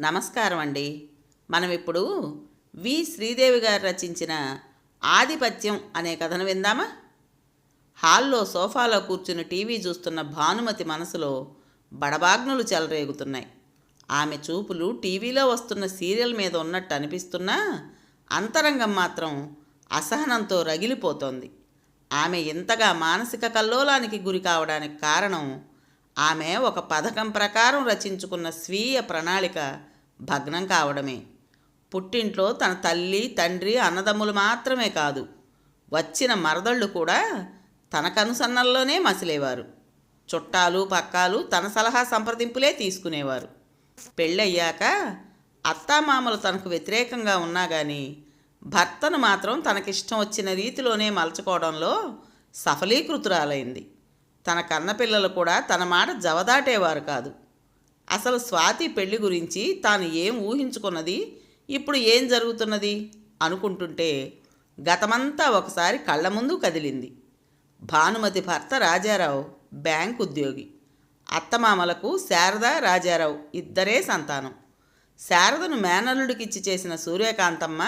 నమస్కారం అండి మనం ఇప్పుడు వి. శ్రీదేవి గారు రచించిన ఆధిపత్యం అనే కథను విందామా? హాల్లో సోఫాలో కూర్చుని టీవీ చూస్తున్న భానుమతి మనసులో బడబాగ్నులు చెలరేగుతున్నాయి. ఆమె చూపులు టీవీలో వస్తున్న సీరియల్ మీద ఉన్నట్టు అనిపిస్తున్నా అంతరంగం మాత్రం అసహనంతో రగిలిపోతోంది. ఆమె ఇంతగా మానసిక కల్లోలానికి గురి కావడానికి కారణం ఆమె ఒక పథకం ప్రకారం రచించుకున్న స్వీయ ప్రణాళిక భగ్నం కావడమే. పుట్టింట్లో తన తల్లి తండ్రి అన్నదమ్ములు మాత్రమే కాదు వచ్చిన మరదళ్ళు కూడా తన కనుసన్నల్లోనే మసిలేవారు. చుట్టాలు పక్కాలు తన సలహా సంప్రదింపులే తీసుకునేవారు. పెళ్ళయ్యాక అత్తామామలు తనకు వ్యతిరేకంగా ఉన్నా కానీ భర్తను మాత్రం తనకిష్టం వచ్చిన రీతిలోనే మలచుకోవడంలో సఫలీకృతురాలైంది. తన కన్నపిల్లలు కూడా తన మాట జవదాటేవారు కాదు. అసలు స్వాతి పెళ్ళి గురించి తాను ఏం ఊహించుకున్నది? ఇప్పుడు ఏం జరుగుతున్నది? అనుకుంటుంటే గతమంతా ఒకసారి కళ్ళ ముందు కదిలింది. భానుమతి భర్త రాజారావు బ్యాంక్ ఉద్యోగి. అత్తమామలకు శారద రాజారావు ఇద్దరే సంతానం. శారదను మేనల్లుడికిచ్చి చేసిన సూర్యకాంతమ్మ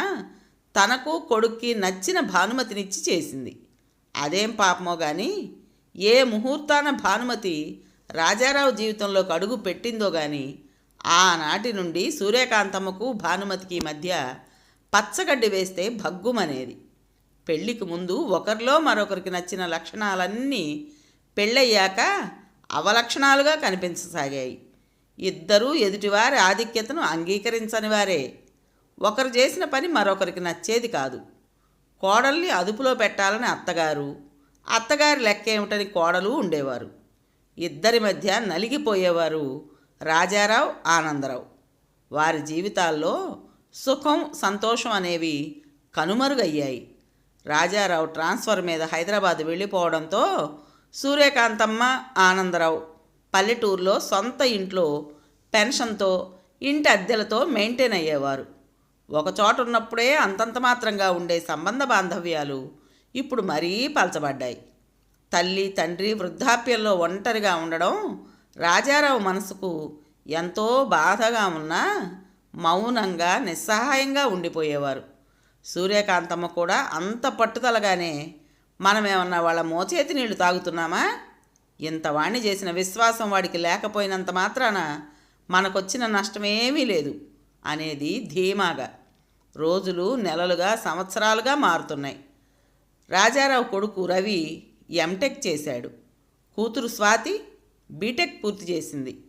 తనకు కొడుక్కి నచ్చిన భానుమతినిచ్చి చేసింది. అదేం పాపమో కానీ ఏ ముహూర్తాన భానుమతి రాజారావు జీవితంలోకి అడుగు పెట్టిందో గాని ఆనాటి నుండి సూర్యకాంతమ్మకు భానుమతికి మధ్య పచ్చగడ్డి వేస్తే భగ్గుమనేది. పెళ్ళికి ముందు ఒకరిలో మరొకరికి నచ్చిన లక్షణాలన్నీ పెళ్ళయ్యాక అవలక్షణాలుగా కనిపించసాగాయి. ఇద్దరూ ఎదుటివారి ఆధిక్యతను అంగీకరించని వారే. ఒకరు చేసిన పని మరొకరికి నచ్చేది కాదు. కోడల్ని అదుపులో పెట్టాలని అత్తగారు అత్తగారి లెక్కేమిటని కోడలు ఉండేవారు. ఇద్దరి మధ్య నలిగిపోయేవారు రాజారావు ఆనందరావు. వారి జీవితాల్లో సుఖం సంతోషం అనేవి కనుమరుగయ్యాయి. రాజారావు ట్రాన్స్ఫర్ మీద హైదరాబాద్ వెళ్ళిపోవడంతో సూర్యకాంతమ్మ ఆనందరావు పల్లెటూరులో సొంత ఇంట్లో పెన్షన్తో ఇంటి అద్దెలతో మెయింటైన్ అయ్యేవారు. ఒకచోట ఉన్నప్పుడే అంతంత మాత్రంగా ఉండే సంబంధ బాంధవ్యాలు ఇప్పుడు మరీ పలచబడ్డాయి. తల్లి తండ్రి వృద్ధాప్యంలో ఒంటరిగా ఉండడం రాజారావు మనసుకు ఎంతో బాధగా ఉన్నా మౌనంగా నిస్సహాయంగా ఉండిపోయేవారు. సూర్యకాంతమ్మ కూడా అంత పట్టుదలగానే మనమేమన్నా వాళ్ళ మోచేతి నీళ్ళు తాగుతున్నామా? ఇంత వాణ్ణి చేసిన విశ్వాసం వాడికి లేకపోయినంత మాత్రాన మనకొచ్చిన నష్టమేమీ లేదు అనేది ధీమాగా. రోజులు నెలలుగా సంవత్సరాలుగా మారుతున్నాయి. రాజారావు కొడుకు రవి ఎంటెక్ చేశాడు. కూతురు స్వాతి బీటెక్ పూర్తి చేసింది.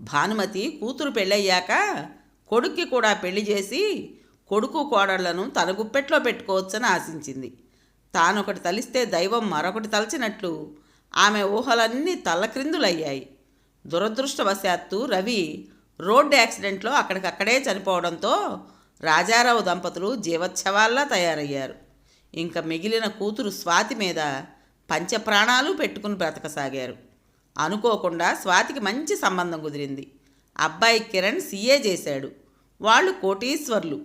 భానుమతి కూతురు పెళ్ళయ్యాక కొడుక్కి కూడా పెళ్ళి చేసి కొడుకు కోడళ్ళను తన గుప్పెట్లో పెట్టుకోవచ్చని ఆశించింది. తానొకటి తలిస్తే దైవం మరొకటి తలచినట్లు ఆమె ఊహలన్నీ తల్లక్రిందులయ్యాయి. దురదృష్టవశాత్తు రవి రోడ్డు యాక్సిడెంట్లో అక్కడికక్కడే చనిపోవడంతో రాజారావు దంపతులు జీవోత్సవాల్లా తయారయ్యారు. ఇంకా మిగిలిన కూతురు స్వాతి మీద పంచప్రాణాలు పెట్టుకుని బ్రతకసాగారు. అనుకోకుండా స్వాతికి మంచి సంబంధం కుదిరింది. అబ్బాయి కిరణ్ సీఏ చేశాడు. వాళ్ళు కోటీశ్వర్లు.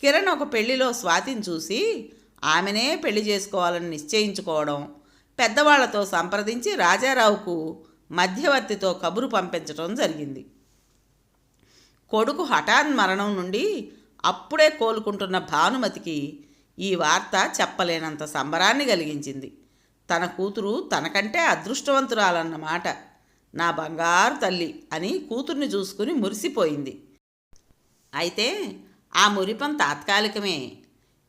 కిరణ్ ఒక పెళ్ళిలో స్వాతిని చూసి ఆమెనే పెళ్ళి చేసుకోవాలని నిశ్చయించుకోవడం పెద్దవాళ్ళతో సంప్రదించి రాజారావుకు మధ్యవర్తితో కబురు పంపించడం జరిగింది. కొడుకు హఠాన్ మరణం నుండి అప్పుడే కోలుకుంటున్న భానుమతికి ఈ వార్త చెప్పలేనంత సంబరాన్ని కలిగించింది. తన కూతురు తనకంటే అదృష్టవంతురాలన్నమాట నా బంగారు తల్లి అని కూతుర్ని చూసుకుని మురిసిపోయింది. అయితే ఆ మురిపం తాత్కాలికమే.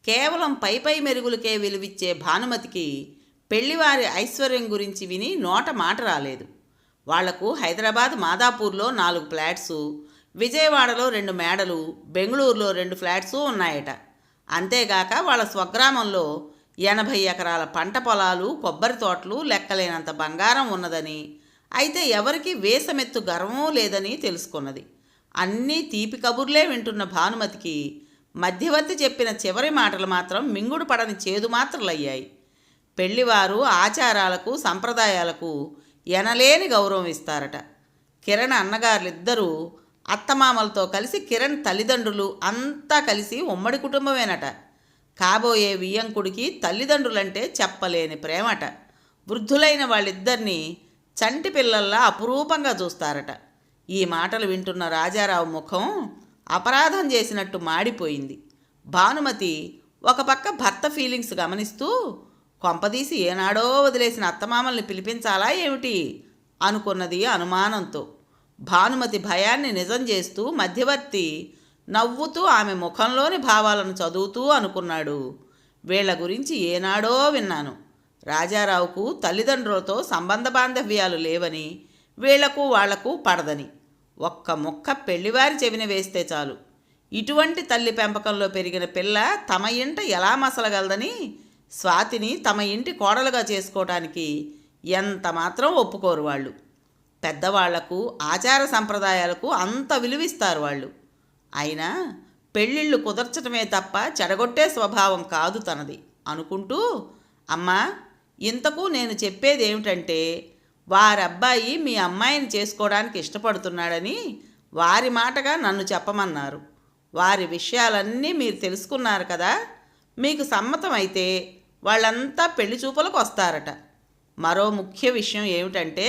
కేవలం పై పై మెరుగులకే విలువిచ్చే భానుమతికి పెళ్ళివారి ఐశ్వర్యం గురించి విని నోట మాట రాలేదు. వాళ్ళకు హైదరాబాద్ మాదాపూర్లో నాలుగు ఫ్లాట్సు విజయవాడలో రెండు మేడలు బెంగళూరులో రెండు ఫ్లాట్సు ఉన్నాయట. అంతేగాక వాళ్ళ స్వగ్రామంలో ఎనభై ఎకరాల పంట పొలాలు కొబ్బరి తోటలు లెక్కలేనంత బంగారం ఉన్నదని అయితే ఎవరికి వేసమెత్తు గర్వం లేదని తెలుసుకున్నది. అన్నీ తీపి కబుర్లే వింటున్న భానుమతికి మధ్యవర్తి చెప్పిన చివరి మాటలు మాత్రం మింగుడు పడని చేదు మాత్రలయ్యాయి. పెళ్ళివారు ఆచారాలకు సంప్రదాయాలకు ఎనలేని గౌరవం ఇస్తారట. కిరణ్ అన్నగారులిద్దరూ అత్తమామలతో కలిసి కిరణ్ తల్లిదండ్రులు అంతా కలిసి ఉమ్మడి కుటుంబమేనట. కాబోయే వియ్యంకుడికి తల్లిదండ్రులంటే చెప్పలేని ప్రేమట. వృద్ధులైన వాళ్ళిద్దరినీ చంటి పిల్లల్లా అపురూపంగా చూస్తారట. ఈ మాటలు వింటున్న రాజారావు ముఖం అపరాధం చేసినట్టు మాడిపోయింది. భానుమతి ఒక పక్క భర్త ఫీలింగ్స్ గమనిస్తూ కొంపదీసి ఏనాడో వదిలేసిన అత్తమామల్ని పిలిపించాలా ఏమిటి? అనుకున్నది అనుమానంతో. భానుమతి భయాన్ని నిజం చేస్తూ మధ్యవర్తి నవ్వుతూ ఆమె ముఖంలోని భావాలను చదువుతూ అనుకున్నాడు. వీళ్ళ గురించి ఏనాడో విన్నాను. రాజారావుకు తల్లిదండ్రులతో సంబంధ బాంధవ్యాలు లేవని వీళ్ళకు వాళ్ళకు పడదని. ఒక్క ముక్క పెళ్ళివారి చెవిన వేస్తే చాలు. ఇటువంటి తల్లి పెంపకంలో పెరిగిన పిల్ల తమ ఇంట ఎలా మసలగలదని స్వాతిని తమ ఇంటి కోడలుగా చేసుకోవటానికి ఎంత మాత్రం ఒప్పుకోరు వాళ్ళు. పెద్దవాళ్ళకు ఆచార సంప్రదాయాలకు అంత విలువిస్తారు వాళ్ళు. అయినా పెళ్ళిళ్ళు కుదర్చటమే తప్ప చెడగొట్టే స్వభావం కాదు తనది. అనుకుంటూ అమ్మా ఇంతకు నేను చెప్పేది ఏమిటంటే వారి అబ్బాయి మీ అమ్మాయిని చేసుకోవడానికి ఇష్టపడుతున్నాడని వారి మాటగా నన్ను చెప్పమన్నారు. వారి విషయాలన్నీ మీరు తెలుసుకున్నారు కదా! మీకు సమ్మతమైతే వాళ్ళంతా పెళ్ళి చూపులకు వస్తారట. మరో ముఖ్య విషయం ఏమిటంటే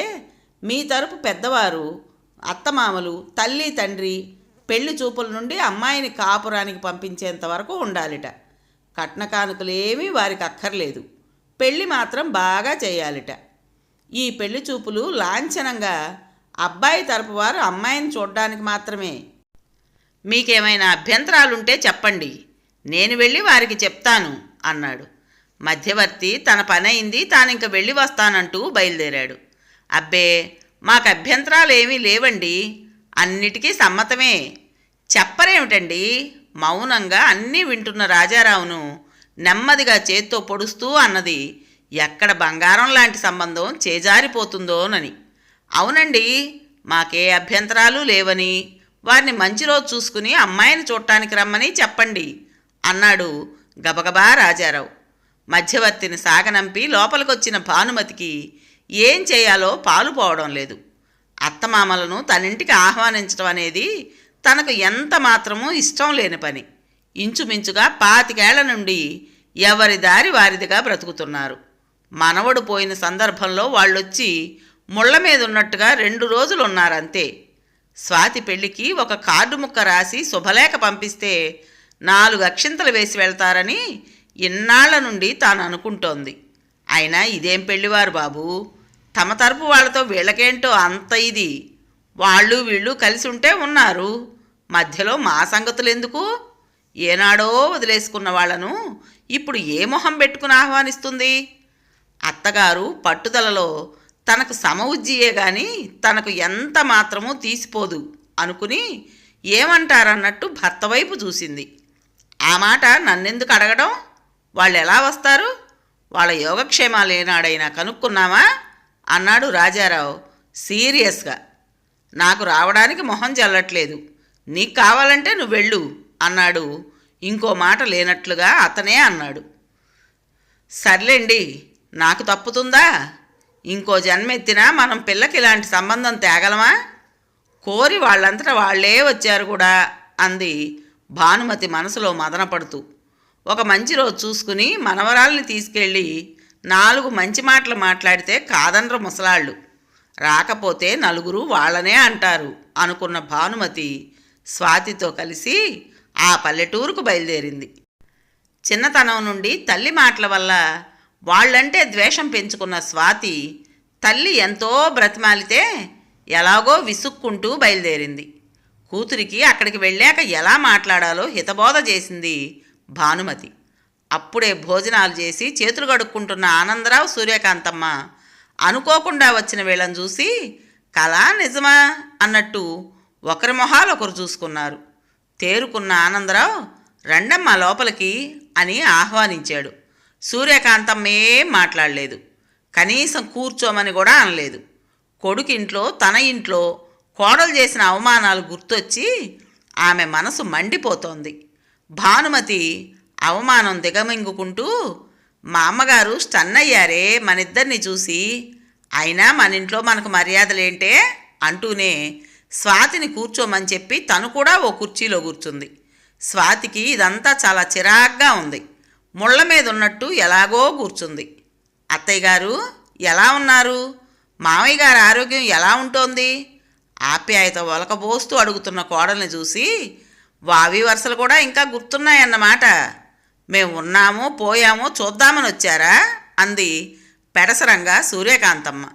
మీ తరపు పెద్దవారు అత్తమామలు తల్లి తండ్రి పెళ్ళి చూపుల నుండి అమ్మాయిని కాపురానికి పంపించేంత వరకు ఉండాలిట. కట్న కానుకలేమీ వారికి అక్కర్లేదు. పెళ్ళి మాత్రం బాగా చేయాలిట. ఈ పెళ్ళి చూపులు లాంఛనంగా అబ్బాయి తరపు వారు అమ్మాయిని చూడడానికి మాత్రమే. మీకేమైనా అభ్యంతరాలుంటే చెప్పండి. నేను వెళ్ళి వారికి చెప్తాను అన్నాడు. మధ్యవర్తి తన పనైంది తాను తానింక వెళ్ళి వస్తానంటూ బయలుదేరాడు. అబ్బే మాకు అభ్యంతరాలు ఏమీ లేవండి. అన్నిటికీ సమ్మతమే. చెప్పరేమిటండి? మౌనంగా అన్నీ వింటున్న రాజారావును నెమ్మదిగా చేత్తో పొడుస్తూ అన్నది ఎక్కడ బంగారం లాంటి సంబంధం చేజారిపోతుందోనని. అవునండి మాకే అభ్యంతరాలు లేవని వారిని మంచి రోజు చూసుకుని అమ్మాయిని చూడటానికి రమ్మని చెప్పండి అన్నాడు గబగబా రాజారావు. మధ్యవర్తిని సాగనంపి లోపలికొచ్చిన భానుమతికి ఏం చేయాలో పాలు పోవడం లేదు. అత్తమామలను తనింటికి ఆహ్వానించడం అనేది తనకు ఎంత మాత్రమూ ఇష్టం లేని పని. ఇంచుమించుగా పాతికేళ్ళ నుండి ఎవరి దారి వారిదిగా బ్రతుకుతున్నారు. మనవడు పోయిన సందర్భంలో వాళ్ళొచ్చి ముళ్ళ మీద ఉన్నట్టుగా రెండు రోజులు ఉన్నారంతే స్వాతి పెళ్ళికి ఒక కార్డు ముక్క రాసి శుభలేఖ పంపిస్తే నాలుగు అక్షింతలు వేసి వెళ్తారని ఇన్నాళ్ళ నుండి తాను అనుకుంటోంది అయినా ఇదేం పెళ్ళివారు బాబు? తమ తరపు వాళ్ళతో వీళ్ళకేంటో అంత ఇది. వాళ్ళు వీళ్ళు కలిసి ఉంటే ఉన్నారు. మధ్యలో మా సంగతులు ఎందుకు? ఏనాడో వదిలేసుకున్న వాళ్ళను ఇప్పుడు ఏ మొహం పెట్టుకుని ఆహ్వానిస్తుంది? అత్తగారు పట్టుదలలో తనకు సమవుజ్జియే గాని తనకు ఎంత మాత్రమూ తీసిపోదు అనుకుని ఏమంటారన్నట్టు భర్త వైపు చూసింది. ఆ మాట నన్నెందుకు అడగడం? వాళ్ళు ఎలా వస్తారు? వాళ్ళ యోగక్షేమాలు ఏనాడైనా కనుక్కున్నావా? అన్నాడు రాజారావు సీరియస్గా. నాకు రావడానికి మొహం చల్లట్లేదు నీకు కావాలంటే నువ్వు వెళ్ళు అన్నాడు. ఇంకో మాట లేనట్లుగా అతనే అన్నాడు. సర్లేండి నాకు తప్పుతుందా? ఇంకో జన్మెత్తినా మనం పిల్లకి ఇలాంటి సంబంధం తేగలమా? కోరి వాళ్ళంతటా వాళ్ళే వచ్చారు కూడా అంది భానుమతి మనసులో మదనపడుతూ ఒక మంచి రోజు చూసుకుని మనవరాల్ని తీసుకెళ్ళి నాలుగు మంచి మాటలు మాట్లాడితే కాదనరు ముసలాళ్ళు. రాకపోతే నలుగురు వాళ్ళనే అంటారు అనుకున్న భానుమతి స్వాతితో కలిసి ఆ పల్లెటూరుకు బయలుదేరింది. చిన్నతనం నుండి తల్లి మాటల వల్ల వాళ్ళంటే ద్వేషం పెంచుకున్న స్వాతి తల్లి ఎంతో బ్రతిమాలితే ఎలాగో విసుక్కుంటూ బయలుదేరింది. కూతురికి అక్కడికి వెళ్ళాక ఎలా మాట్లాడాలో హితబోధ చేసింది భానుమతి. అప్పుడే భోజనాలు చేసి చేతులు కడుక్కుంటున్న ఆనందరావు సూర్యకాంతమ్మ అనుకోకుండా వచ్చిన వీళ్ళని చూసి కళా నిజమా? అన్నట్టు ఒకరి మొహాలు ఒకరు చూసుకున్నారు. తేరుకున్న ఆనందరావు రండమ్మ లోపలికి అని ఆహ్వానించాడు. సూర్యకాంతమ్మ ఏం మాట్లాడలేదు. కనీసం కూర్చోమని కూడా అనలేదు. కొడుకింట్లో తన ఇంట్లో కోడలు చేసిన అవమానాలు గుర్తొచ్చి ఆమె మనసు మండిపోతోంది. భానుమతి అవమానం దిగమింగుకుంటూ మా అమ్మగారు స్టన్ అయ్యారే మనిద్దరిని చూసి అయినా మన ఇంట్లో మనకు మర్యాదలేంటే? అంటూనే స్వాతిని కూర్చోమని చెప్పి తను కూడా ఓ కుర్చీలో కూర్చుంది. స్వాతికి ఇదంతా చాలా చిరాగ్గా ఉంది. ముళ్ళ మీద ఉన్నట్టు ఎలాగో కూర్చుంది. అత్తయ్య గారు ఎలా ఉన్నారు? మామయ్య గారి ఆరోగ్యం ఎలా ఉంటోంది? ఆప్యాయత ఒలకబోస్తూ అడుగుతున్న కోడల్ని చూసి వావి వరుసలు కూడా ఇంకా గుర్తున్నాయన్నమాట. మేము ఉన్నామో పోయామో చూద్దామని వచ్చారా? అంది పెడసరంగా సూర్యకాంతమ్మ.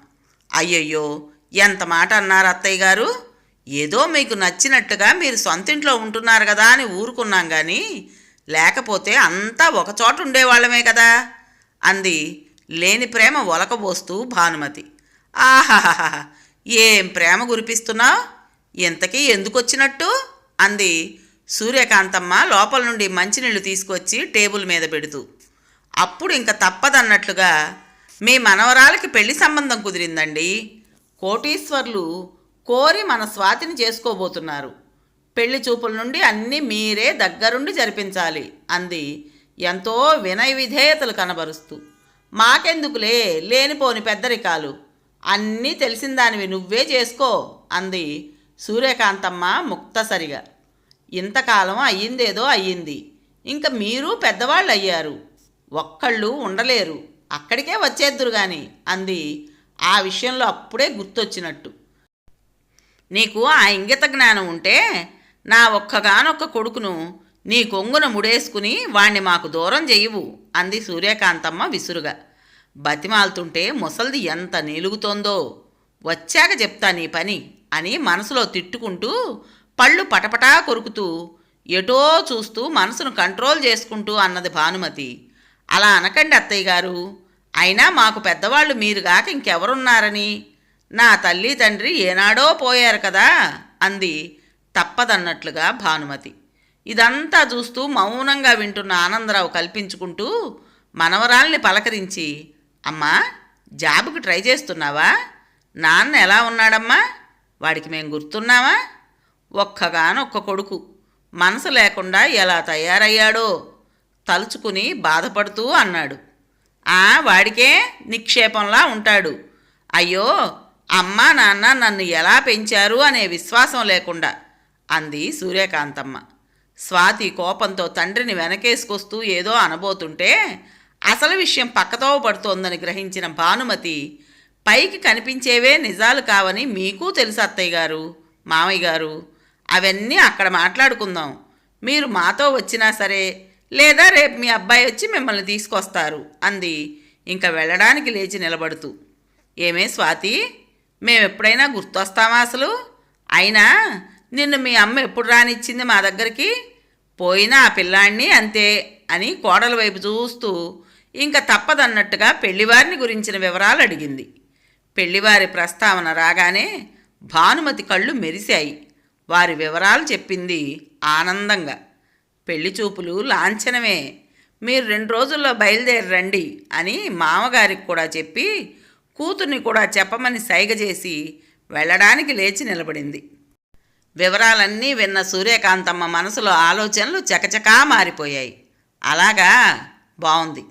అయ్యయ్యో ఎంత మాట అన్నారు అత్తయ్య గారు? ఏదో మీకు నచ్చినట్టుగా మీరు సొంతింట్లో ఉంటున్నారు కదా అని ఊరుకున్నాం కానీ లేకపోతే అంతా ఒకచోట ఉండేవాళ్ళమే కదా? అంది లేని ప్రేమ ఒలకబోస్తూ భానుమతి. ఆహాహా ఏం ప్రేమ గురిపిస్తున్నావు ఇంతకీ ఎందుకు వచ్చినట్టు అంది సూర్యకాంతమ్మ లోపల నుండి మంచినీళ్ళు తీసుకొచ్చి టేబుల్ మీద పెడుతూ అప్పుడు ఇంక తప్పదన్నట్లుగా మీ మనవరాలకి పెళ్ళి సంబంధం కుదిరిందండి. కోటీశ్వర్లు కోరి మన స్వాతిని చేసుకోబోతున్నారు. పెళ్ళి చూపుల నుండి అన్నీ మీరే దగ్గరుండి జరిపించాలి అంది. ఎంతో వినయ విధేయతలు కనబరుస్తూ మాకెందుకులే లేనిపోని పెద్దరికాలు. అన్నీ తెలిసిందానివి నువ్వే చేసుకో అంది సూర్యకాంతమ్మ ముక్తసరిగా. ఇంతకాలం అయ్యిందేదో అయ్యింది. ఇంక మీరు పెద్దవాళ్ళు అయ్యారు ఒక్కళ్ళు ఉండలేరు. అక్కడికే వచ్చేద్దురు గాని అంది. ఆ విషయంలో అప్పుడే గుర్తొచ్చినట్టు. నీకు ఆ ఇంగిత జ్ఞానం ఉంటే నా ఒక్కగానొక్క కొడుకును నీ కొంగున ముడేసుకుని వాణ్ణి మాకు దూరం చెయ్యవు అంది సూర్యకాంతమ్మ విసురుగా. బతిమాలుతుంటే ముసల్ది ఎంత నిలుగుతోందో. వచ్చాక చెప్తా నీ పని అని మనసులో తిట్టుకుంటూ పళ్ళు పటపటా కొరుకుతూ ఎటో చూస్తూ మనసును కంట్రోల్ చేసుకుంటూ అన్నది భానుమతి. అలా అనకండి అత్తయ్య గారు. అయినా మాకు పెద్దవాళ్ళు మీరుగాక ఇంకెవరున్నారని? నా తల్లి తండ్రి ఏనాడో పోయారు కదా? అంది తప్పదన్నట్లుగా భానుమతి. ఇదంతా చూస్తూ మౌనంగా వింటున్న ఆనందరావు కల్పించుకుంటూ మనవరాల్ని పలకరించి అమ్మా జాబుకి ట్రై చేస్తున్నావా? నాన్న ఎలా ఉన్నాడమ్మా? వాడికి మేము గుర్తున్నావా? ఒక్కగానొక్క కొడుకు. మనసు లేకుండా ఎలా తయారయ్యాడో తలుచుకుని బాధపడుతూ అన్నాడు. ఆ వాడికే నిక్షేపంలా ఉంటాడు. అయ్యో అమ్మా నాన్న నన్ను ఎలా పెంచారు అనే విశ్వాసం లేకుండా అంది సూర్యకాంతమ్మ. స్వాతి కోపంతో తండ్రిని వెనకేసుకొస్తూ ఏదో అనబోతుంటే అసలు విషయం పక్కతో పడుతోందని గ్రహించిన భానుమతి పైకి కనిపించేవే నిజాలు కావని మీకు తెలుసు అత్తయ్య గారు మామయ్య గారు అవన్నీ అక్కడ మాట్లాడుకుందాం. మీరు మాతో వచ్చినా సరే లేదా రేపు మీ అబ్బాయి వచ్చి మిమ్మల్ని తీసుకొస్తారు అంది. ఇంకా వెళ్ళడానికి లేచి నిలబడుతూ. ఏమే స్వాతి మేము ఎప్పుడైనా గుర్తొస్తామా అసలు? అయినా నిన్ను మీ అమ్మ ఎప్పుడు రానిచ్చింది మా దగ్గరికి? పోయినా ఆ పిల్లాడిని అంతే అని కోడల వైపు చూస్తూ ఇంకా తప్పదన్నట్టుగా పెళ్ళివారిని గురించిన వివరాలు అడిగింది. పెళ్ళివారి ప్రస్తావన రాగానే భానుమతి కళ్ళు మెరిశాయి. వారి వివరాలు చెప్పింది ఆనందంగా. పెళ్ళి చూపులు లాంఛనమే. మీరు రెండు రోజుల్లో బయలుదేరి రండి అని మామగారికి కూడా చెప్పి కూతుర్ని కూడా చెప్పమని సైగ చేసి వెళ్ళడానికి లేచి నిలబడింది. వివరాలన్నీ విన్న సూర్యకాంతమ్మ మనసులో ఆలోచనలు చకచకా మారిపోయాయి. అలాగా? బాగుంది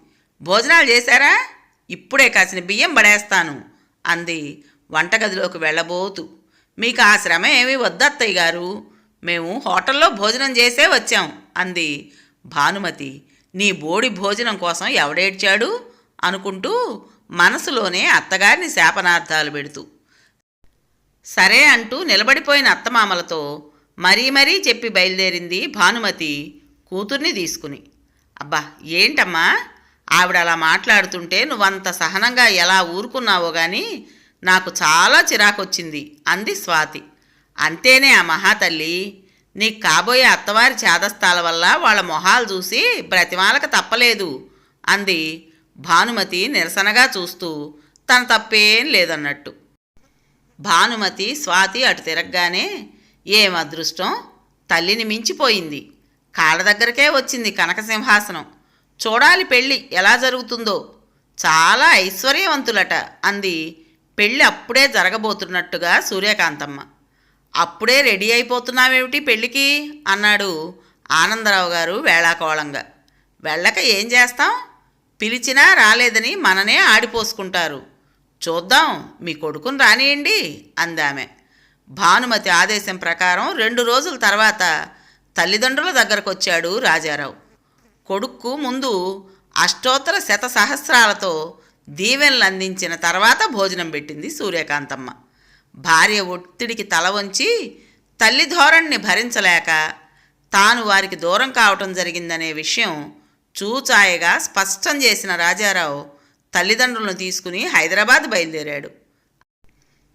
భోజనాలు చేశారా? ఇప్పుడే కాసిన బియ్యం పడేస్తాను అంది. వంటగదిలోకి వెళ్ళబోతూ మీకు ఆ శ్రమ ఏమీ వద్దత్తయ్య గారు. మేము హోటల్లో భోజనం చేసే వచ్చాం అంది. భానుమతి నీ బోడి భోజనం కోసం ఎవడేడ్చాడు? అనుకుంటూ మనసులోనే అత్తగారిని శాపనార్థాలు పెడుతూ. సరే అంటూ నిలబడిపోయిన అత్తమామలతో మరీ మరీ చెప్పి బయలుదేరింది భానుమతి కూతుర్ని తీసుకుని. అబ్బా ఏంటమ్మా? ఆవిడ అలా మాట్లాడుతుంటే నువ్వంత సహనంగా ఎలా ఊరుకున్నావో కానీ నాకు చాలా చిరాకొచ్చింది అంది స్వాతి. అంతేనే ఆ మహాతల్లి. నీకు కాబోయే అత్తవారి చేదస్తాల వల్ల వాళ్ళ మొహాలు చూసి బ్రతిమాలక తప్పలేదు అంది భానుమతి నిరసనగా చూస్తూ. తన తప్పేం లేదన్నట్టు. భానుమతి స్వాతి అటు తిరగగానే ఏం అదృష్టం? తల్లిని మించిపోయింది. కాళ్ళ దగ్గరకే వచ్చింది కనకసింహాసనం చూడాలి పెళ్ళి ఎలా జరుగుతుందో. చాలా ఐశ్వర్యవంతులట అంది పెళ్ళి అప్పుడే జరగబోతున్నట్టుగా సూర్యకాంతమ్మ. అప్పుడే రెడీ అయిపోతున్నావేమిటి పెళ్ళికి? అన్నాడు ఆనందరావు గారు వేళాకోళంగా. వెళ్ళక ఏం చేస్తాం? పిలిచినా రాలేదని మననే ఆడిపోసుకుంటారు. చూద్దాం మీ కొడుకుని రానియండి అందామె. భానుమతి ఆదేశం ప్రకారం రెండు రోజుల తర్వాత తల్లిదండ్రుల దగ్గరకు వచ్చాడు రాజారావు. కొడుక్కు ముందు అష్టోత్తర శత సహస్రాలతో దీవెనలు అందించిన తర్వాత భోజనం పెట్టింది సూర్యకాంతమ్మ. భార్య ఒత్తిడికి తల వంచి తల్లి ధోరణిని భరించలేక తాను వారికి దూరం కావటం జరిగిందనే విషయం చూచాయగా స్పష్టం చేసిన రాజారావు తల్లిదండ్రులను తీసుకుని హైదరాబాద్ బయలుదేరాడు.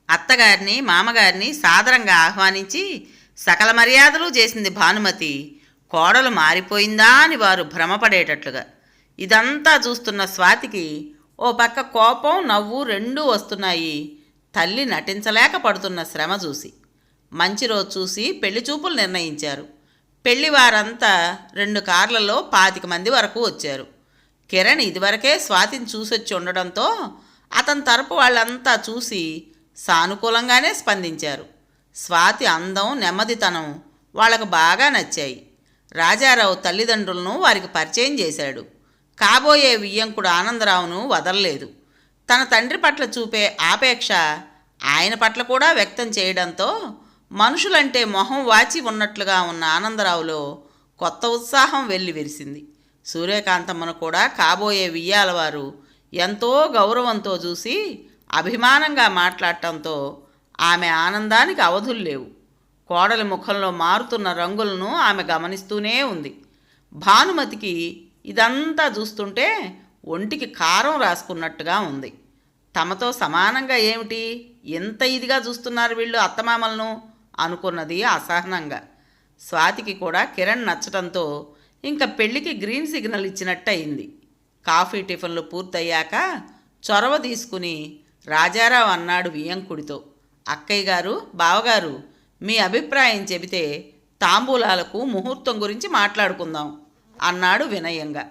అత్తగారిని మామగారిని సాదరంగా ఆహ్వానించి సకల మర్యాదలు చేసింది భానుమతి. కోడలు మారిపోయిందా అని వారు భ్రమపడేటట్లుగా. ఇదంతా చూస్తున్న స్వాతికి ఓ పక్క కోపం నవ్వు రెండూ వస్తున్నాయి. తల్లి నటించలేక పడుతున్న శ్రమ చూసి. మంచి రోజు చూసి పెళ్ళి చూపులు నిర్ణయించారు. పెళ్ళి వారంతా రెండు కార్లలో పాతిక మంది వరకు వచ్చారు. కిరణ్ ఇదివరకే స్వాతిని చూసొచ్చి ఉండడంతో అతని తరపు వాళ్ళంతా చూసి సానుకూలంగానే స్పందించారు. స్వాతి అందం నెమ్మదితనం వాళ్ళకు బాగా నచ్చాయి. రాజారావు తల్లిదండ్రులను వారికి పరిచయం చేశాడు. కాబోయే వియ్యంకుడు ఆనందరావును వదలలేదు. తన తండ్రి పట్ల చూపే ఆపేక్ష ఆయన పట్ల కూడా వ్యక్తం చేయడంతో మనుషులంటే మొహం వాచి ఉన్నట్లుగా ఉన్న ఆనందరావులో కొత్త ఉత్సాహం వెళ్ళి విరిసింది. సూర్యకాంతమ్మను కూడా కాబోయే వియ్యాలవారు ఎంతో గౌరవంతో చూసి అభిమానంగా మాట్లాడటంతో ఆమె ఆనందానికి అవధులు లేవు. కోడలి ముఖంలో మారుతున్న రంగులను ఆమె గమనిస్తూనే ఉంది. భానుమతికి ఇదంతా చూస్తుంటే ఒంటికి కారం రాసుకున్నట్టుగా ఉంది. తమతో సమానంగా ఏమిటి? ఎంత ఇదిగా చూస్తున్నారు వీళ్ళు అత్తమామలను? అనుకున్నది అసహనంగా. స్వాతికి కూడా కిరణ్ నచ్చటంతో ఇంకా పెళ్ళికి గ్రీన్ సిగ్నల్ ఇచ్చినట్టు అయింది కాఫీ టిఫిన్లు పూర్తయ్యాక చొరవ తీసుకుని రాజారావు అన్నాడు వియంకుడితో అక్కయ్య గారు బావగారు మీ అభిప్రాయం చెబితే తాంబూలాలకు ముహూర్తం గురించి మాట్లాడుకుందాం. అన్నాడు వినయంగా.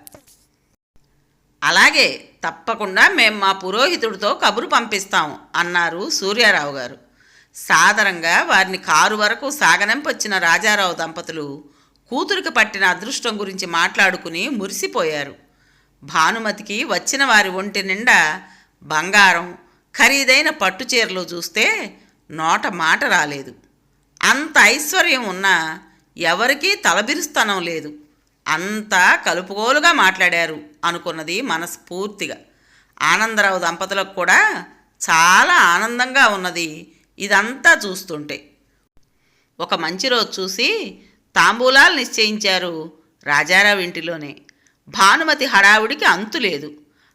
అలాగే తప్పకుండా మేం మా పురోహితుడితో కబురు పంపిస్తాం అన్నారు సూర్యారావు గారు. సాదరంగా వారిని కారు వరకు సాగనంపొచ్చిన రాజారావు దంపతులు కూతురికి పట్టిన అదృష్టం గురించి మాట్లాడుకుని మురిసిపోయారు. భానుమతికి వచ్చిన వారి ఒంటి నిండా బంగారం ఖరీదైన పట్టు చీరలు చూస్తే నోట మాట రాలేదు. అంత ఐశ్వర్యం ఉన్నా ఎవరికీ తలబిరుస్తనం లేదు. అంతా కలుపుకోలుగా మాట్లాడారు అనుకున్నది మనస్ఫూర్తిగా. ఆనందరావు దంపతులకు కూడా చాలా ఆనందంగా ఉన్నది ఇదంతా చూస్తుంటే. ఒక మంచి రోజు చూసి తాంబూలాలు నిశ్చయించారు రాజారావు ఇంటిలోనే. భానుమతి హడావుడికి అంతు లేదు.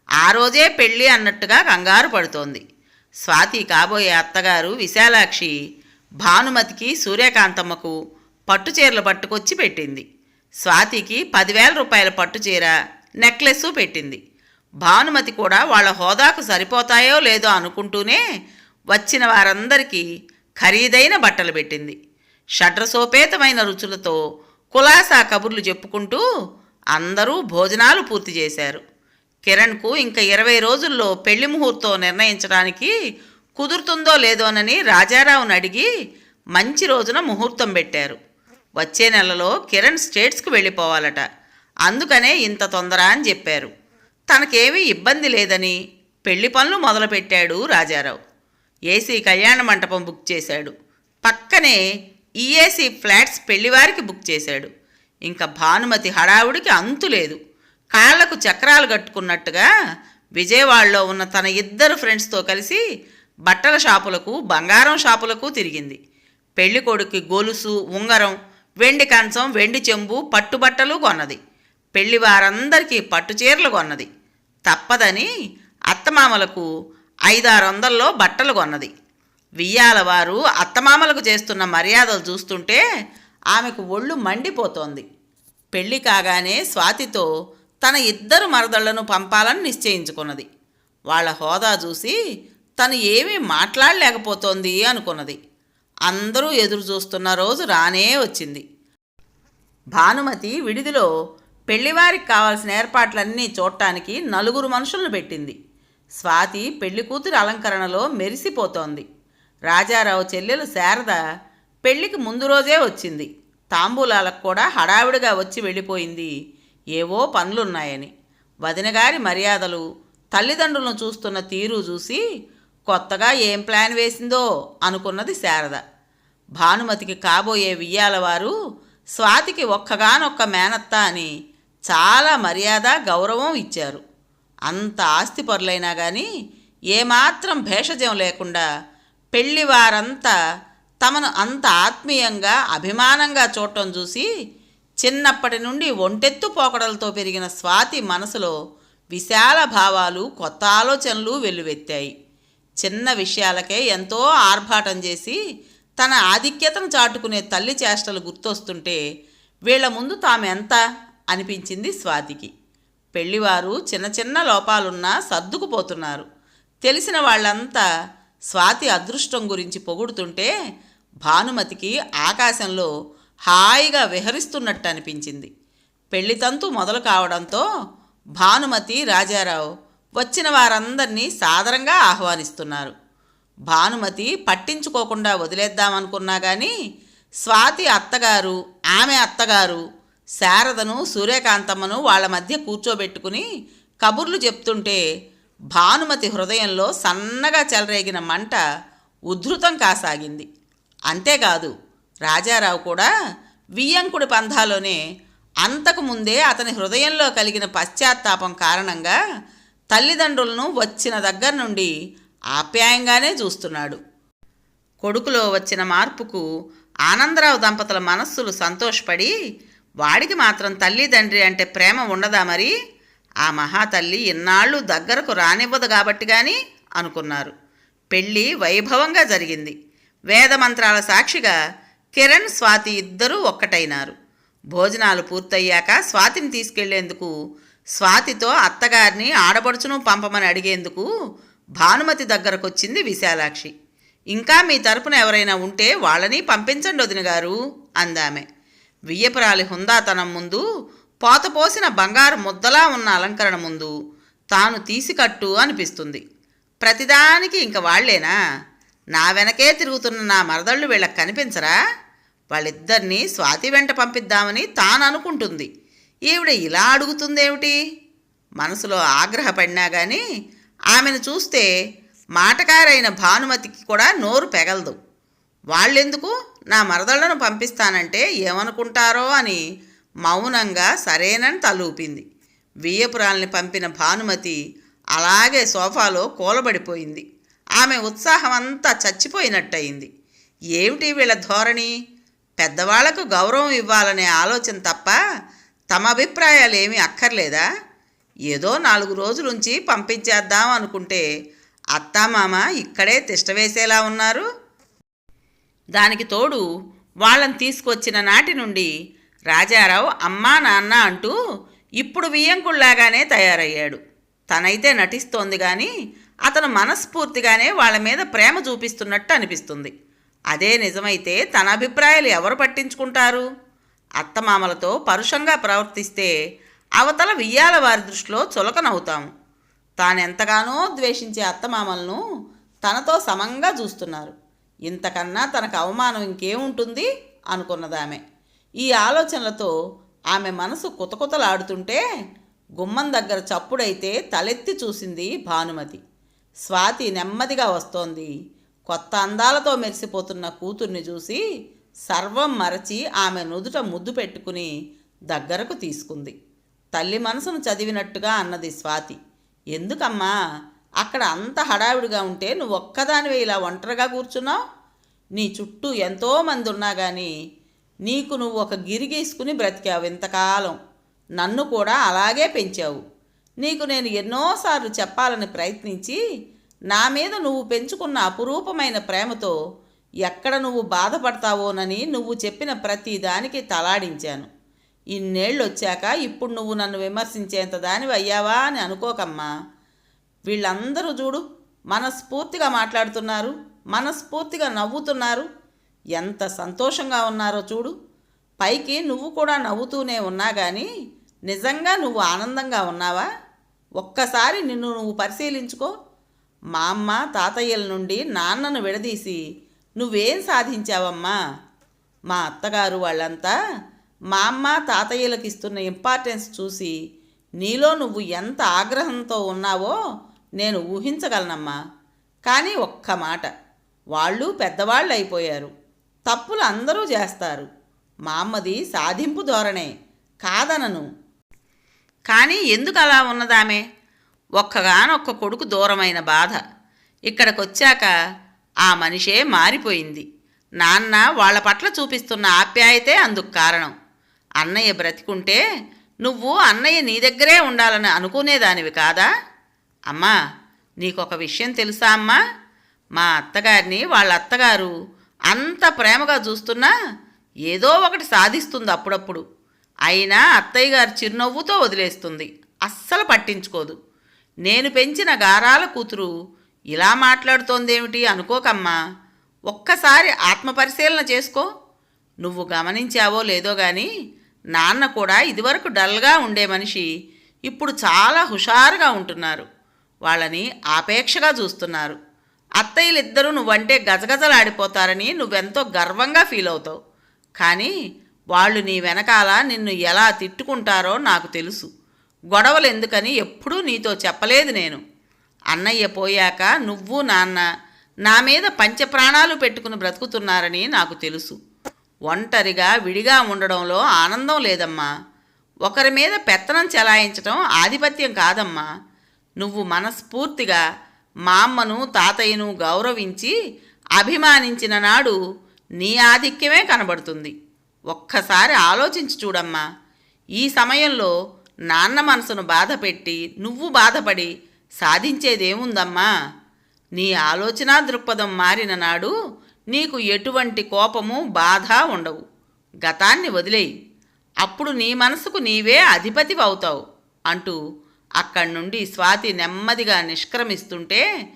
ఆ రోజే పెళ్ళి అన్నట్టుగా కంగారు పడుతోంది. స్వాతి కాబోయే అత్తగారు విశాలాక్షి భానుమతికి సూర్యకాంతమ్మకు పట్టుచీరలు పట్టుకొచ్చి పెట్టింది. స్వాతికి పదివేల రూపాయల పట్టుచీర నెక్లెస్ పెట్టింది. భానుమతి కూడా వాళ్ళ హోదాకు సరిపోతాయో లేదో అనుకుంటూనే వచ్చిన వారందరికీ ఖరీదైన బట్టలు పెట్టింది. షడ్రసోపేతమైన రుచులతో కులాసా కబుర్లు చెప్పుకుంటూ అందరూ భోజనాలు పూర్తి చేశారు. కిరణ్కు ఇంకా ఇరవై రోజుల్లో పెళ్ళి ముహూర్తం నిర్ణయించడానికి కుదురుతుందో లేదోనని రాజారావుని అడిగి మంచి రోజున ముహూర్తం పెట్టారు. వచ్చే నెలలో కిరణ్ స్టేట్స్కి వెళ్ళిపోవాలట. అందుకనే ఇంత తొందర అని చెప్పారు. తనకేమీ ఇబ్బంది లేదని పెళ్ళి పనులు మొదలుపెట్టాడు రాజారావు. ఏసీ కళ్యాణ మంటపం బుక్ చేశాడు. పక్కనే ఈఏసీ ఫ్లాట్స్ పెళ్ళివారికి బుక్ చేశాడు. ఇంకా భానుమతి హడావుడికి అంతు లేదు. కాళ్ళకు చక్రాలు కట్టుకున్నట్టుగా విజయవాడలో ఉన్న తన ఇద్దరు ఫ్రెండ్స్తో కలిసి బట్టల షాపులకు బంగారం షాపులకు తిరిగింది. పెళ్ళి కొడుకు గొలుసు ఉంగరం వెండి కంచం వెండి చెంబు పట్టుబట్టలు కొన్నది. పెళ్ళి వారందరికీ పట్టు చీరలు కొన్నది. తప్పదని అత్తమామలకు ఐదారు వందల్లో బట్టలు కొన్నది. వియ్యాల వారు అత్తమామలకు చేస్తున్న మర్యాదలు చూస్తుంటే ఆమెకు ఒళ్ళు మండిపోతోంది. పెళ్ళి కాగానే స్వాతితో తన ఇద్దరు మరదళ్ళను పంపాలని నిశ్చయించుకున్నది. వాళ్ళ హోదా చూసి తను ఏమీ మాట్లాడలేకపోతోంది అనుకున్నది. అందరూ ఎదురు చూస్తున్న రోజు రానే వచ్చింది. భానుమతి విడిదిలో పెళ్ళివారికి కావాల్సిన ఏర్పాట్లన్నీ చూడటానికి నలుగురు మనుషులను పెట్టింది. స్వాతి పెళ్ళి కూతురి అలంకరణలో మెరిసిపోతోంది. రాజారావు చెల్లెలు శారద పెళ్ళికి ముందు రోజే వచ్చింది. తాంబూలాలకు కూడా హడావిడిగా వచ్చి వెళ్ళిపోయింది. ఏవో పనులున్నాయని. వదినగారి మర్యాదలు తల్లిదండ్రులను చూస్తున్న తీరు చూసి కొత్తగా ఏం ప్లాన్ వేసిందో అనుకున్నది శారద. భానుమతికి కాబోయే వియ్యాలవారు స్వాతికి ఒక్కగానొక్క మేనత్త అని చాలా మర్యాద గౌరవం ఇచ్చారు. అంత ఆస్తిపరులైనా కానీ ఏమాత్రం భేషజం లేకుండా పెళ్ళివారంతా తమను అంత ఆత్మీయంగా అభిమానంగా చూడటం చూసి చిన్నప్పటి నుండి ఒంటెత్తు పోకడలతో పెరిగిన స్వాతి మనసులో విశాల భావాలు కొత్త ఆలోచనలు వెల్లువెత్తాయి. చిన్న విషయాలకే ఎంతో ఆర్భాటం చేసి తన ఆధిక్యతను చాటుకునే తల్లి చేష్టలు గుర్తొస్తుంటే వీళ్ళ ముందు తామెంత అనిపించింది స్వాతికి. పెళ్ళివారు చిన్న చిన్న లోపాలున్నా సర్దుకుపోతున్నారు. తెలిసిన వాళ్ళంతా స్వాతి అదృష్టం గురించి పొగుడుతుంటే భానుమతికి ఆకాశంలో హాయిగా విహరిస్తున్నట్టు అనిపించింది పెళ్ళితంతు మొదలు కావడంతో భానుమతి రాజారావు వచ్చిన వారందరినీ సాదరంగా ఆహ్వానిస్తున్నారు. భానుమతి పట్టించుకోకుండా వదిలేద్దామనుకున్నా కానీ స్వాతి అత్తగారు ఆమె అత్తగారు శారదను సూర్యకాంతమ్మను వాళ్ళ మధ్య కూర్చోబెట్టుకుని కబుర్లు చెప్తుంటే భానుమతి హృదయంలో సన్నగా చెలరేగిన మంట ఉద్ధృతం కాసాగింది. అంతేకాదు రాజారావు కూడా వియ్యంకుడి పంధాలోనే అంతకు ముందే అతని హృదయంలో కలిగిన పశ్చాత్తాపం కారణంగా తల్లిదండ్రులను వచ్చిన దగ్గర నుండి ఆప్యాయంగానే చూస్తున్నాడు. కొడుకులో వచ్చిన మార్పుకు ఆనందరావు దంపతుల మనస్సులు సంతోషపడి వాడికి మాత్రం తల్లి తండ్రి అంటే ప్రేమ ఉండదా మరి? ఆ మహాతల్లి ఇన్నాళ్ళు దగ్గరకు రానివ్వదు కాబట్టి కానీ అనుకున్నారు. పెళ్ళి వైభవంగా జరిగింది. వేదమంత్రాల సాక్షిగా కిరణ్ స్వాతి ఇద్దరూ ఒక్కటైనారు. భోజనాలు పూర్తయ్యాక స్వాతిని తీసుకెళ్ళేందుకు స్వాతితో అత్తగారిని ఆడపడుచును పంపమని అడిగేందుకు భానుమతి దగ్గరకొచ్చింది విశాలాక్షి. ఇంకా మీ తరపున ఎవరైనా ఉంటే వాళ్ళని పంపించండి వదిన గారు అందామె. వియ్యపురాలి హుందాతనం ముందు పోతపోసిన బంగారు ముద్దలా ఉన్న అలంకరణ ముందు తాను తీసికట్టు అనిపిస్తుంది. ప్రతిదానికి ఇంక వాళ్ళేనా? నా వెనకే తిరుగుతున్న నా మరదళ్ళు వీళ్ళకి కనిపించరా? వాళ్ళిద్దరినీ స్వాతి వెంట పంపిద్దామని తాను అనుకుంటుంది ఈవిడ ఇలా అడుగుతుందేమిటి? మనసులో ఆగ్రహపడినా కానీ ఆమెను చూస్తే మాటకారైన భానుమతికి కూడా నోరు పెగలదు. వాళ్ళెందుకు? నా మరదళ్ళను పంపిస్తానంటే ఏమనుకుంటారో అని మౌనంగా సరేనని తలూపింది. వియ్యపురాల్ని పంపిన భానుమతి అలాగే సోఫాలో కూలబడిపోయింది. ఆమె ఉత్సాహం అంతా చచ్చిపోయినట్టయింది. ఏమిటి వీళ్ళ ధోరణి? పెద్దవాళ్ళకు గౌరవం ఇవ్వాలనే ఆలోచన తప్ప తమ అభిప్రాయాలు ఏమీ అక్కర్లేదా? ఏదో నాలుగు రోజులుంచి పంపించేద్దాం అనుకుంటే అత్తామామ ఇక్కడే తిష్టవేసేలా ఉన్నారు. దానికి తోడు వాళ్ళని తీసుకొచ్చిన నాటి నుండి రాజారావు అమ్మా నాన్న అంటూ ఇప్పుడు వియ్యంకుళ్ళాగానే తయారయ్యాడు. తనైతే నటిస్తోంది కానీ అతను మనస్ఫూర్తిగానే వాళ్ళ మీద ప్రేమ చూపిస్తున్నట్టు అనిపిస్తుంది. అదే నిజమైతే తన అభిప్రాయాలు ఎవరు పట్టించుకుంటారు? అత్తమామలతో పరుషంగా ప్రవర్తిస్తే అవతల వియ్యాల వారి దృష్టిలో చులకనవుతాము తానెంతగానో ద్వేషించే అత్తమామలను తనతో సమంగా చూస్తున్నారు. ఇంతకన్నా తనకు అవమానం ఇంకేముంటుంది అనుకున్నదామె. ఈ ఆలోచనలతో ఆమె మనసు కుతకుతలాడుతుంటే గుమ్మం దగ్గర చప్పుడైతే తలెత్తి చూసింది భానుమతి. స్వాతి నెమ్మదిగా వస్తోంది. కొత్త అందాలతో మెరిసిపోతున్న కూతుర్ని చూసి సర్వం మరచి ఆమె నుదుట ముద్దు పెట్టుకుని దగ్గరకు తీసుకుంది. తల్లి మనసును చదివినట్టుగా అన్నది స్వాతి. ఎందుకమ్మా అక్కడ అంత హడావిడిగా ఉంటే నువ్వు ఒక్కదానివే ఇలా ఒంటరిగా కూర్చున్నావు? నీ చుట్టూ ఎంతోమంది ఉన్నా కానీ నీకు నువ్వు ఒక గిరిగీసుకుని బ్రతికావు ఇంతకాలం. నన్ను కూడా అలాగే పెంచావు. నీకు నేను ఎన్నోసార్లు చెప్పాలని ప్రయత్నించి నా మీద నువ్వు పెంచుకున్న అపురూపమైన ప్రేమతో ఎక్కడ నువ్వు బాధపడతావోనని నువ్వు చెప్పిన ప్రతి దానికి తలాడించాను. ఇన్నేళ్ళు వచ్చాక ఇప్పుడు నువ్వు నన్ను విమర్శించేంత దానివి అయ్యావా అని అనుకోకమ్మా. వీళ్ళందరూ చూడు మనస్ఫూర్తిగా మాట్లాడుతున్నారు మనస్ఫూర్తిగా నవ్వుతున్నారు. ఎంత సంతోషంగా ఉన్నారో చూడు. పైకి నువ్వు కూడా నవ్వుతూనే ఉన్నా కానీ నిజంగా నువ్వు ఆనందంగా ఉన్నావా? ఒక్కసారి నిన్ను నువ్వు పరిశీలించుకో. మా అమ్మ తాతయ్యల నుండి నాన్నను విడదీసి నువ్వేం సాధించావమ్మా? మా అత్తగారు వాళ్ళంతా మా అమ్మ తాతయ్యలకు ఇస్తున్న ఇంపార్టెన్స్ చూసి నీలో నువ్వు ఎంత ఆగ్రహంతో ఉన్నావో నేను ఊహించగలనమ్మా. కానీ ఒక్క మాట వాళ్ళు పెద్దవాళ్ళు అయిపోయారు తప్పులు అందరూ చేస్తారు. మా అమ్మది సాధింపు ధోరణే కాదనను. కానీ ఎందుకు అలా ఉన్నదామె? ఒక్కగానొక్క కొడుకు దూరమైన బాధ. ఇక్కడికొచ్చాక ఆ మనిషే మారిపోయింది. నాన్న వాళ్ళ పట్ల చూపిస్తున్న ఆప్యాయతే అందుకు కారణం. అన్నయ్య బ్రతికుంటే నువ్వు అన్నయ్య నీ దగ్గరే ఉండాలని అనుకునేదానివి కాదా? అమ్మా నీకొక విషయం తెలుసా అమ్మా? మా అత్తగారిని వాళ్ళ అత్తగారు అంత ప్రేమగా చూస్తున్నా ఏదో ఒకటి సాధిస్తుంది అప్పుడప్పుడు. అయినా అత్తయ్య గారు చిరునవ్వుతో వదిలేస్తుంది. అస్సలు పట్టించుకోదు. నేను పెంచిన గారాల కూతురు ఇలా మాట్లాడుతోందేమిటి అనుకోకమ్మా. ఒక్కసారి ఆత్మపరిశీలన చేసుకో. నువ్వు గమనించావో లేదో గాని నాన్న కూడా ఇదివరకు డల్గా ఉండే మనిషి ఇప్పుడు చాలా హుషారుగా ఉంటున్నారు. వాళ్ళని ఆపేక్షగా చూస్తున్నారు. అత్తయ్యలిద్దరూ నువ్వంటే గజగజలాడిపోతారని నువ్వెంతో గర్వంగా ఫీల్ అవుతావు. కానీ వాళ్ళు నీ వెనకాల నిన్ను ఎలా తిట్టుకుంటారో నాకు తెలుసు. గొడవలు ఎందుకని ఎప్పుడూ నీతో చెప్పలేదు నేను. అన్నయ్య పోయాక నువ్వు నాన్న నా మీద పంచప్రాణాలు పెట్టుకుని బ్రతుకుతున్నారని నాకు తెలుసు. ఒంటరిగా విడిగా ఉండడంలో ఆనందం లేదమ్మా. ఒకరి మీద పెత్తనం చెలాయించడం ఆధిపత్యం కాదమ్మా. నువ్వు మనస్ఫూర్తిగా మా అమ్మను తాతయ్యను గౌరవించి అభిమానించిన నాడు నీ ఆధిక్యమే కనబడుతుంది. ఒక్కసారి ఆలోచించి చూడమ్మా. ఈ సమయంలో నాన్న మనసును బాధపెట్టి నువ్వు బాధపడి సాధించేదేముందమ్మా? నీ ఆలోచన దృక్పథం మారిన నాడు నీకు ఎటువంటి కోపము బాధ ఉండవు. గతాన్ని వదిలేయి. అప్పుడు నీ మనసుకు నీవే అధిపతి అవుతావు అంటూ అక్కడి నుండి స్వాతి నెమ్మదిగా నిష్క్రమిస్తుంటే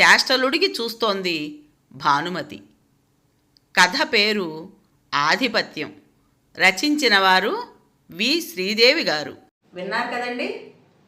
చేష్టలుడిగి చూస్తోంది భానుమతి. కథ పేరు ఆధిపత్యం. రచించిన వారు వి శ్రీదేవి గారు. విన్నారు కదండి?